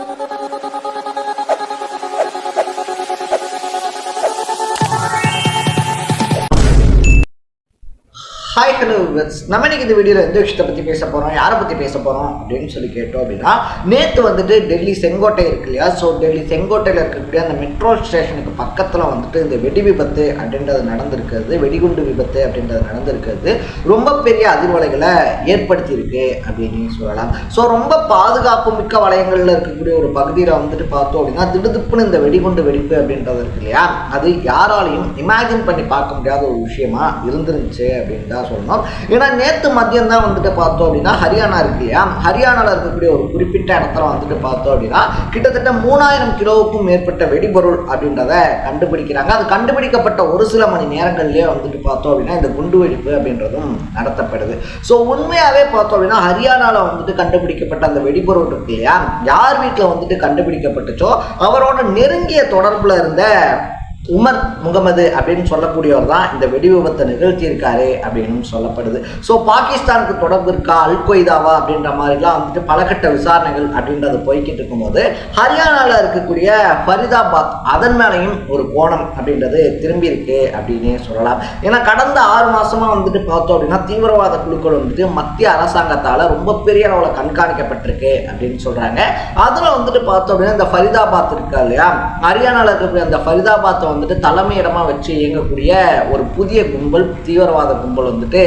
you. Hi hello நம்ம இன்னைக்கு இந்த வீடியோவில் எந்த விஷயத்தை பற்றி பேச போகிறோம் யாரை பற்றி பேச போகிறோம் அப்படின்னு சொல்லி கேட்டோம் அப்படின்னா நேற்று வந்துட்டு டெல்லி செங்கோட்டை இருக்கு இல்லையா? ஸோ டெல்லி செங்கோட்டையில் இருக்கக்கூடிய அந்த மெட்ரோ ஸ்டேஷனுக்கு பக்கத்தில் வந்துட்டு இந்த வெடி விபத்து அப்படின்றது நடந்திருக்கிறது வெடிகுண்டு விபத்து அப்படின்றது நடந்திருக்கிறது. ரொம்ப பெரிய அதிர்வலைகளை ஏற்படுத்தியிருக்கு அப்படின்னு சொல்லலாம். ஸோ ரொம்ப பாதுகாப்பு மிக்க வளையங்களில் இருக்கக்கூடிய ஒரு பகுதியில் வந்துட்டு பார்த்தோம் அப்படின்னா திடுதிப்புன்னு இந்த வெடிகுண்டு வெடிப்பு அப்படின்றது இருக்கு இல்லையா? அது யாராலையும் இமேஜின் பண்ணி பார்க்க முடியாத ஒரு விஷயமா இருந்துருந்துச்சு அப்படின்னு தான் சொல்லணும் ஏன்னா நேற்று மதியம் தான் வந்துட்டு பார்த்தோம் அப்படின்னா ஹரியானா இருக்கு இல்லையா? ஹரியானாவில் இருக்கக்கூடிய ஒரு குறிப்பிட்ட இடத்துல வந்துட்டு பார்த்தோம் அப்படின்னா கிட்டத்தட்ட மூணாயிரம் கிலோவுக்கும் மேற்பட்ட வெடிபொருள் அப்படின்றத கண்டுபிடிக்கிறாங்க. அது கண்டுபிடிக்கப்பட்ட ஒரு சில மணி நேரங்கள்லேயே வந்துட்டு பார்த்தோம் அப்படின்னா இந்த குண்டு வெடிப்பு அப்படின்றதும் நடத்தப்படுது. ஸோ உண்மையாகவே பார்த்தோம் அப்படின்னா ஹரியானாவில் வந்துட்டு கண்டுபிடிக்கப்பட்ட அந்த வெடிபொருள் இருக்கு இல்லையா? யார் வீட்டில் வந்துட்டு கண்டுபிடிக்கப்பட்டுச்சோ அவரோட நெருங்கிய தொடர்பில் இருந்த உமர் முகமது அப்படின்னு சொல்லக்கூடியவர் தான் இந்த வெடி விபத்தை நிகழ்த்தியிருக்காரு அப்படின்னு சொல்லப்படுது. ஸோ பாகிஸ்தானுக்கு தொடர்பு இருக்கா அல் கொய்தாவா அப்படின்ற மாதிரிலாம் வந்துட்டு பலகட்ட விசாரணைகள் அப்படின்றது போய்கிட்டு இருக்கும்போது ஹரியானாவில் இருக்கக்கூடிய ஃபரிதாபாத் அதன் மேலேயும் ஒரு கோணம் அப்படின்றது திரும்பி இருக்கு அப்படின்னே சொல்லலாம். ஏன்னா கடந்த ஆறு மாசமா வந்துட்டு பார்த்தோம் அப்படின்னா தீவிரவாத குழுக்கள் வந்துட்டு மத்திய அரசாங்கத்தால் ரொம்ப பெரிய அளவில் கண்காணிக்கப்பட்டிருக்கு அப்படின்னு சொல்றாங்க. அதில் வந்துட்டு பார்த்தோம் அப்படின்னா இந்த ஃபரிதாபாத் இருக்கா இல்லையா? ஹரியானாவில் இருக்கக்கூடிய அந்த ஃபரிதாபாத்தை வந்துட்டு தலைமையிடமாக வச்சு இயங்கக்கூடிய ஒரு புதிய கும்பல் தீவிரவாத கும்பல் வந்துட்டு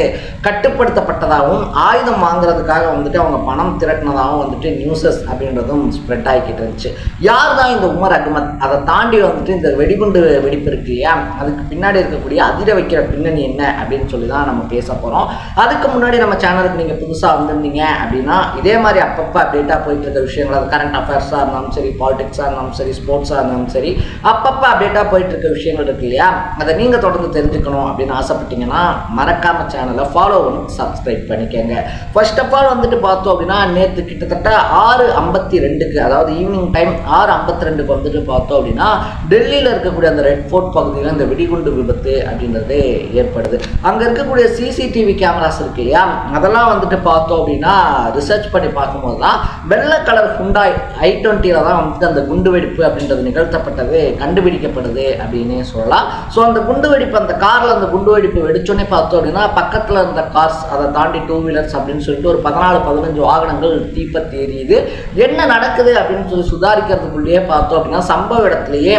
கட்டுப்படுத்தப்பட்டதாகவும் ஆயுதம் வாங்குறதுக்காக வந்துட்டு அவங்க பணம் திரட்டினதாகவும் வந்துட்டு நியூஸஸ் அப்படின்றதும் ஸ்ப்ரெட் ஆகிக்கிட்டு இருந்துச்சு. யார் தான் இந்த உமர் அகமத்? அதை தாண்டி வந்துட்டு இந்த வெடிகுண்டு வெடிப்பு இருக்கு இல்லையா? அதுக்கு பின்னாடி இருக்கக்கூடிய அதிர வைக்கிற பின்னணி என்ன அப்படின்னு சொல்லி தான் நம்ம பேச போகிறோம் அதுக்கு முன்னாடி நம்ம சேனலுக்கு நீங்கள் புதுசாக வந்திருந்தீங்க அப்படின்னா இதே மாதிரி அப்பப்போ அப்டேட்டாக போயிட்டு இருக்க விஷயங்கள் அது கரண்ட் அஃபேர்ஸாக இருந்தாலும் சரி பாலிடிக்ஸாக இருந்தாலும் சரி ஸ்போர்ட்ஸாக இருந்தாலும் சரி அப்பப்போ அப்டேட்டாக போயிட்டு இருக்க விஷயங்கள் இருக்கு இல்லையா? அதை நீங்கள் தொடர்ந்து தெரிஞ்சுக்கணும் அப்படின்னு ஆசைப்பட்டீங்கன்னா மறக்காம சேனலை ஃபாலோ பண்ணி சப்ஸ்கிரைப் பண்ணிக்கோங்க. ஃபர்ஸ்ட் ஆஃப் ஆல் வந்துட்டு பார்த்தோம் அப்படின்னா நேற்று கிட்டத்தட்ட ஆறு ஐம்பத்தி ரெண்டுக்கு அதாவது ஈவினிங் டைம் ஆறு ஐம்பத்தி ரெண்டுக்கு வந்துட்டு பார்த்தோம் அப்படின்னா டெல்லியில் இருக்கக்கூடிய அந்த ரெட் ஃபோர்ட் பகுதியில் இந்த வெடிகுண்டு விபத்து அப்படின்றது ஏற்படுது. அங்கே இருக்கக்கூடிய சிசிடிவி கேமராஸ் இருக்கு இல்லையா? அதெல்லாம் வந்துட்டு பார்த்தோம் அப்படின்னா ரிசர்ச் பண்ணி பார்க்கும்போது தான் வெள்ளை கலர் ஹுண்டாய் ஐ டுவெண்ட்டியில் தான் வந்துட்டு அந்த குண்டு வெடிப்பு அப்படின்றது நிகழ்த்தப்பட்டது கண்டுபிடிக்கப்படுது அப்படின்னே சொல்லலாம். ஸோ அந்த குண்டு வெடிப்பு அந்த காரில் அந்த குண்டு வெடிப்பு வெடிச்சோன்னே பார்த்தோம் அப்படின்னா பக்கத்தில் இருந்த கார்ஸ் அதை தாண்டி டூ வீலர்ஸ் அப்படின்னு சொல்லிட்டு ஒரு பதினாலு பதினஞ்சு வாகனங்கள் தீப்பத்தி எரியுது என்ன நடக்குது அப்படின்னு சொல்லி சுதாரிக்கிறதுக்குள்ளேயே பார்த்தோம் அப்படின்னா சம்பவ இடத்துலையே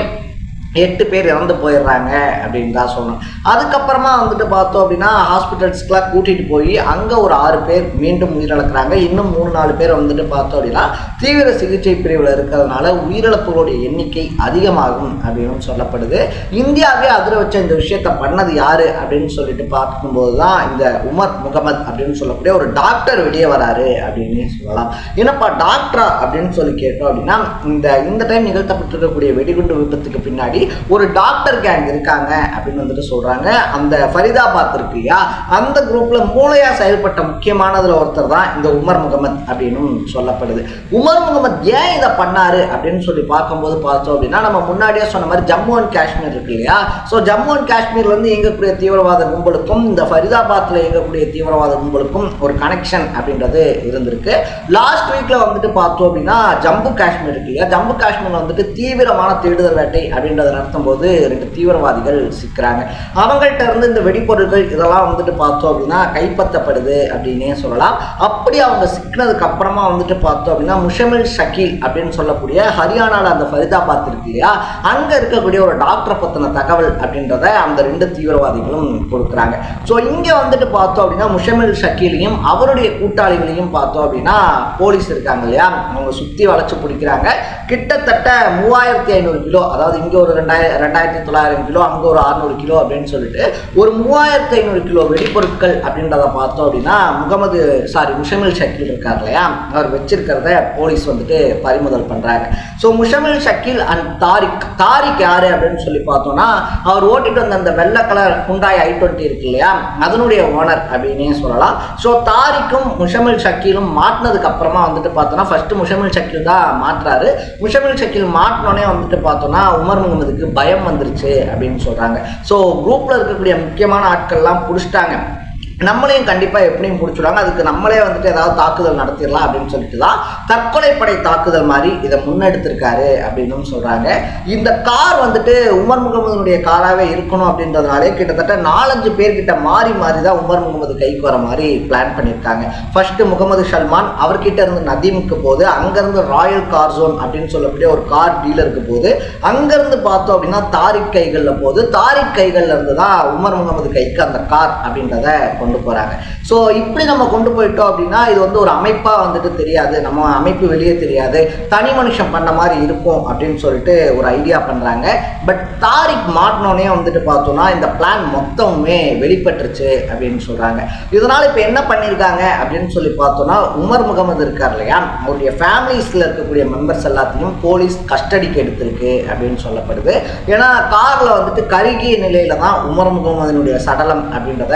எட்டு பேர் இறந்து போயிடுறாங்க அப்படின்னு தான் சொல்லணும். அதுக்கப்புறமா வந்துட்டு பார்த்தோம் அப்படின்னா ஹாஸ்பிட்டல்ஸ்க்குலாம் கூட்டிகிட்டு போய் அங்கே ஒரு ஆறு பேர் மீண்டும் உயிரிழக்கிறாங்க. இன்னும் மூணு நாலு பேர் வந்துட்டு பார்த்தோம் அப்படின்னா தீவிர சிகிச்சை பிரிவில் இருக்கிறதுனால உயிரிழப்புகளுடைய எண்ணிக்கை அதிகமாகும் அப்படின்னு சொல்லப்படுது. இந்தியாவே அதிர வச்ச இந்த விஷயத்த பண்ணது யார் அப்படின்னு சொல்லிட்டு பார்க்கும்போது தான் இந்த உமர் முகமது அப்படின்னு சொல்லக்கூடிய ஒரு டாக்டர் வெளியே வராரு அப்படின்னு சொல்லலாம். என்னப்பா டாக்டரா அப்படின்னு சொல்லி கேட்டோம் அப்படின்னா இந்த இந்த டைம் நிகழ்த்தப்பட்டிருக்கக்கூடிய வெடிகுண்டு விபத்துக்கு பின்னாடி ஒரு டாக்டர் கேங் இருக்காங்க அப்படின்னு வந்துட்டு சொல்றாங்க. அந்த ஃபரிதாபாத் இருக்கு இல்லையா? அந்த குரூப்ல மூளையா செயல்பட்ட முக்கியமானதுல ஒருத்தர் தான் இந்த உமர் முகமது அப்படின்னு சொல்லப்படுது. உமர் முகமது ஏன் இதை பண்ணாரு அப்படின்னு சொல்லி பார்க்கும்போது பார்த்தோம் அப்படின்னா நம்ம முன்னாடியே சொன்ன மாதிரி ஜம்மு அண்ட் காஷ்மீர் இருக்கு இல்லையா? ஸோ ஜம்மு அண்ட் காஷ்மீர்லேருந்து இயங்கக்கூடிய தீவிரவாத கும்பலுக்கும் இந்த ஃபரிதாபாத்தில் இயங்கக்கூடிய தீவிரவாத கும்பலுக்கும் ஒரு கனெக்ஷன் அப்படின்றது இருந்திருக்கு. லாஸ்ட் வீக்ல வந்துட்டு பார்த்தோம் அப்படின்னா ஜம்மு காஷ்மீர் இருக்கு இல்லையா? ஜம்மு காஷ்மீர்ல வந்துட்டு தீவிரமான தேடுதல் வேட்டை அப்படின்றத நடத்தும் போது ரெண்டு தீவிரவாதிகள் சிக்கிறாங்க. அவங்கள்ட்ட இருந்து இந்த வெடிப்பொருட்கள் இதெல்லாம் வந்துட்டு பார்த்தோம் அப்படின்னா கைப்பற்றப்படுது அப்படின்னே சொல்லலாம். அப்படி அவங்க சிக்கினதுக்கு அப்புறமா வந்துட்டு பார்த்தோம் அப்படின்னா முஷமில் ஷக்கீல் அப்படின்னு சொல்லக்கூடிய ஹரியானாவில் அந்த ஃபரிதாபாத் இருக்கு இல்லையா? அங்கே இருக்கக்கூடிய ஒரு டாக்டரை பற்றின தகவல் அப்படின்றத அந்த ரெண்டு தீவிரவாதிகளும் கொடுக்குறாங்க. ஸோ இங்கே வந்துட்டு பார்த்தோம் அப்படின்னா முஷமில் ஷக்கீலையும் அவருடைய கூட்டாளிகளையும் பார்த்தோம் அப்படின்னா போலீஸ் இருக்காங்க இல்லையா? அவங்க சுற்றி வளைச்சு பிடிக்கிறாங்க. கிட்டத்தட்ட மூவாயிரத்தி ஐநூறு கிலோ அதாவது இங்கே ஒரு ரெண்டாயிரம் ரெண்டாயிரத்தி தொள்ளாயிரம் கிலோ அங்கே ஒரு அறுநூறு கிலோ அப்படின்னு சொல்லிட்டு ஒரு மூவாயிரத்து ஐநூறு கிலோ வெடிப்பொருட்கள் அப்படின்றத பார்த்தோம் அப்படின்னா முகமது சாரி முஷமில் ஷக்கீல் இருக்கார் இல்லையா? அவர் வச்சிருக்கிறத போலீஸ் வந்துட்டு பறிமுதல் பண்ணுறாங்க ஸோ முஷமில் ஷக்கீல் அண்ட் தாரிக் தாரிக் யாரு அப்படின்னு சொல்லி பார்த்தோம்னா அவர் ஓட்டிட்டு வந்த அந்த வெள்ளை கலர் ஹுண்டாய் ஐ டுவெண்ட்டி இருக்கு இல்லையா? அதனுடைய ஓனர் அப்படின்னே சொல்லலாம். ஸோ தாரிக்கும் முஷமில் ஷக்கீலும் மாட்டினதுக்கு அப்புறமா வந்துட்டு பார்த்தோம்னா ஃபர்ஸ்ட் முஷமில் ஷக்கீல் தான் மாட்டுறாரு. முஷமில் ஷக்கீல் மாட்டினோடனே வந்துட்டு பார்த்தோம்னா உமர் முகமது பயம் வந்துருச்சு அப்படின்னு சொல்றாங்க. ஸோ குரூப்ல இருக்கக்கூடிய முக்கியமான ஆட்கள்லாம் பிடிச்சிட்டாங்க. நம்மளையும் கண்டிப்பாக எப்படியும் பிடிச்சிடுவாங்க அதுக்கு நம்மளே வந்துட்டு ஏதாவது தாக்குதல் நடத்திடலாம் அப்படின்னு சொல்லிட்டு தான் தற்கொலைப்படை தாக்குதல் மாதிரி இதை முன்னெடுத்திருக்காரு அப்படின்னு சொல்கிறாங்க இந்த கார் வந்துட்டு உமர் முகமதுனுடைய காராகவே இருக்கணும் அப்படின்றதுனாலே கிட்டத்தட்ட நாலஞ்சு பேர்கிட்ட மாறி மாறி தான் உமர் முகமது கைக்கு வர மாதிரி பிளான் பண்ணியிருக்காங்க. ஃபர்ஸ்ட் முகமது சல்மான் அவர்கிட்ட இருந்து நதீமுக்கு போகுது. அங்கேருந்து ராயல் கார் ஜோன் அப்படின்னு சொல்லக்கூடிய ஒரு கார் டீலருக்கு போகுது. அங்கேருந்து பார்த்தோம் அப்படின்னா தாரிக் கைகளில் போகுது. தாரிக் கைகளில் இருந்து தான் உமர் முகமது கைக்கு அந்த கார் அப்படின்றத கொண்டு கொண்டு போகிறாங்க ஸோ இப்படி நம்ம கொண்டு போயிட்டோம் அப்படின்னா இது வந்து ஒரு அமைப்பாக வந்துட்டு தெரியாது. நம்ம அமைப்பு வெளியே தெரியாது. தனி மனுஷன் பண்ண மாதிரி இருக்கும் அப்படின்னு சொல்லிட்டு ஒரு ஐடியா பண்ணுறாங்க பட் தாரிக் மாட்டினோடனே வந்துட்டு பார்த்தோம்னா இந்த பிளான் மொத்தமுமே வெளிப்பட்டுருச்சு அப்படின்னு சொல்கிறாங்க இதனால் இப்போ என்ன பண்ணியிருக்காங்க அப்படின்னு சொல்லி பார்த்தோம்னா உமர் முகமது இருக்கார் இல்லையா? அவருடைய ஃபேமிலிஸில் இருக்கக்கூடிய மெம்பர்ஸ் எல்லாத்தையும் போலீஸ் கஸ்டடிக்கு எடுத்திருக்கு அப்படின்னு சொல்லப்படுது. ஏன்னா காரில் வந்துட்டு கருகிய நிலையில தான் உமர் முகமதுனுடைய சடலம் அப்படின்றத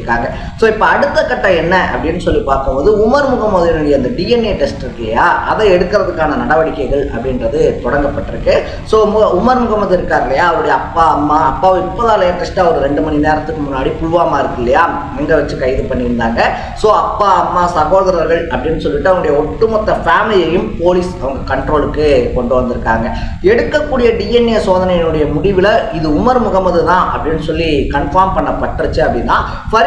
சொல்லியிருக்காங்க. ஸோ இப்போ அடுத்த கட்டம் என்ன அப்படின்னு சொல்லி பார்க்கும்போது உமர் முகமதுனுடைய அந்த டிஎன்ஏ டெஸ்ட் இருக்கு இல்லையா? அதை எடுக்கிறதுக்கான நடவடிக்கைகள் அப்படின்றது தொடங்கப்பட்டிருக்கு. ஸோ உமர் முகமது இருக்கார் இல்லையா? அவருடைய அப்பா அம்மா அப்பா இப்போதான் லேட்டஸ்ட்டாக ஒரு ரெண்டு மணி நேரத்துக்கு முன்னாடி புல்வாமா இருக்கு இல்லையா? அங்கே வச்சு கைது பண்ணியிருந்தாங்க. ஸோ அப்பா அம்மா சகோதரர்கள் அப்படின்னு சொல்லிட்டு அவங்களுடைய ஒட்டுமொத்த ஃபேமிலியையும் போலீஸ் அவங்க கண்ட்ரோலுக்கு கொண்டு வந்திருக்காங்க. எடுக்கக்கூடிய டிஎன்ஏ சோதனையினுடைய முடிவில் இது உமர் முகமது தான் அப்படின்னு சொல்லி கன்ஃபார்ம் பண்ணப்பட்டுருச்சு அப்படின்னா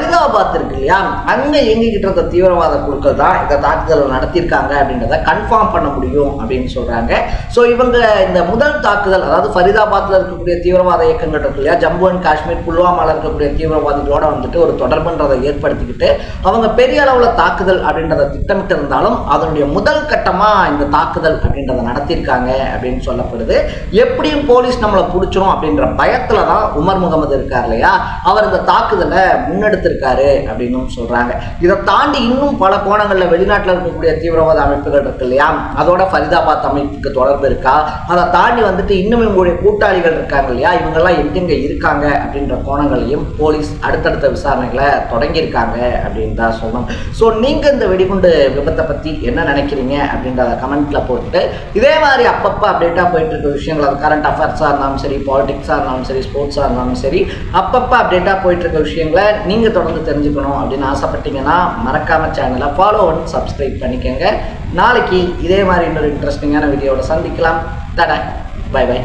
ஃபரிதாபாத் இருக்கு இல்லையா அங்கே இயங்கிக்கிட்டு இருந்த தீவிரவாத குழுக்கள் தான் இந்த தாக்குதலை நடத்தியிருக்காங்க அப்படின்றத கன்ஃபார்ம் பண்ண முடியும் அப்படின்னு சொல்கிறாங்க ஸோ இவங்க இந்த முதல் தாக்குதல் அதாவது ஃபரிதாபாத்தில் இருக்கக்கூடிய தீவிரவாத இயக்கங்கள் இருக்கு இல்லையா? ஜம்மு அண்ட் காஷ்மீர் புல்வாமாவில் இருக்கக்கூடிய தீவிரவாதிகளோட வந்துட்டு ஒரு தொடர்புன்றதை ஏற்படுத்திக்கிட்டு அவங்க பெரிய அளவில் தாக்குதல் அப்படின்றத திட்டமிட்டு இருந்தாலும் அதனுடைய முதல் கட்டமாக இந்த தாக்குதல் அப்படின்றத நடத்தியிருக்காங்க அப்படின்னு சொல்லப்படுது. எப்படியும் போலீஸ் நம்மளை பிடிச்சிரும் அப்படின்ற பயத்தில் தான் உமர் முகமது இருக்கார் இல்லையா? அவர் இந்த தாக்குதலை முன்னெடுத்து முன்னெடுத்திருக்காரு அப்படின்னு சொல்கிறாங்க இதை தாண்டி இன்னும் பல கோணங்களில் வெளிநாட்டில் இருக்கக்கூடிய தீவிரவாத அமைப்புகள் இருக்கு இல்லையா? அதோட ஃபரிதாபாத் அமைப்புக்கு தொடர்பு இருக்கா? அதை தாண்டி வந்துட்டு இன்னும் இவங்களுடைய கூட்டாளிகள் இருக்காங்க இல்லையா? இவங்கெல்லாம் எங்கெங்க இருக்காங்க அப்படின்ற கோணங்களையும் போலீஸ் அடுத்தடுத்த விசாரணைகளை தொடங்கியிருக்காங்க அப்படின்னு தான் சொல்லணும். ஸோ நீங்கள் இந்த வெடிகுண்டு விபத்தை பற்றி என்ன நினைக்கிறீங்க அப்படின்றத கமெண்ட்ல போட்டுட்டு இதே மாதிரி அப்பப்போ அப்டேட்டாக போயிட்டு இருக்க விஷயங்கள் அது கரண்ட் அஃபேர்ஸாக இருந்தாலும் சரி பாலிடிக்ஸாக இருந்தாலும் சரி ஸ்போர்ட்ஸாக இருந்தாலும் சரி அப்பப்போ அப்டேட்டாக போயிட்டு இருக்க விஷயங்களை நீங்கள் தொடர்ந்து தெரிஞ்சுக்கணும் அப்படின்னு ஆசைப்பட்டீங்கன்னா மறக்காம சேனலை ஃபாலோ பண்ணி சப்ஸ்கிரைப் பண்ணிக்கோங்க. நாளைக்கு இதே மாதிரி இன்னொரு இன்ட்ரெஸ்டிங்கான வீடியோவில் சந்திக்கலாம். தட பை பை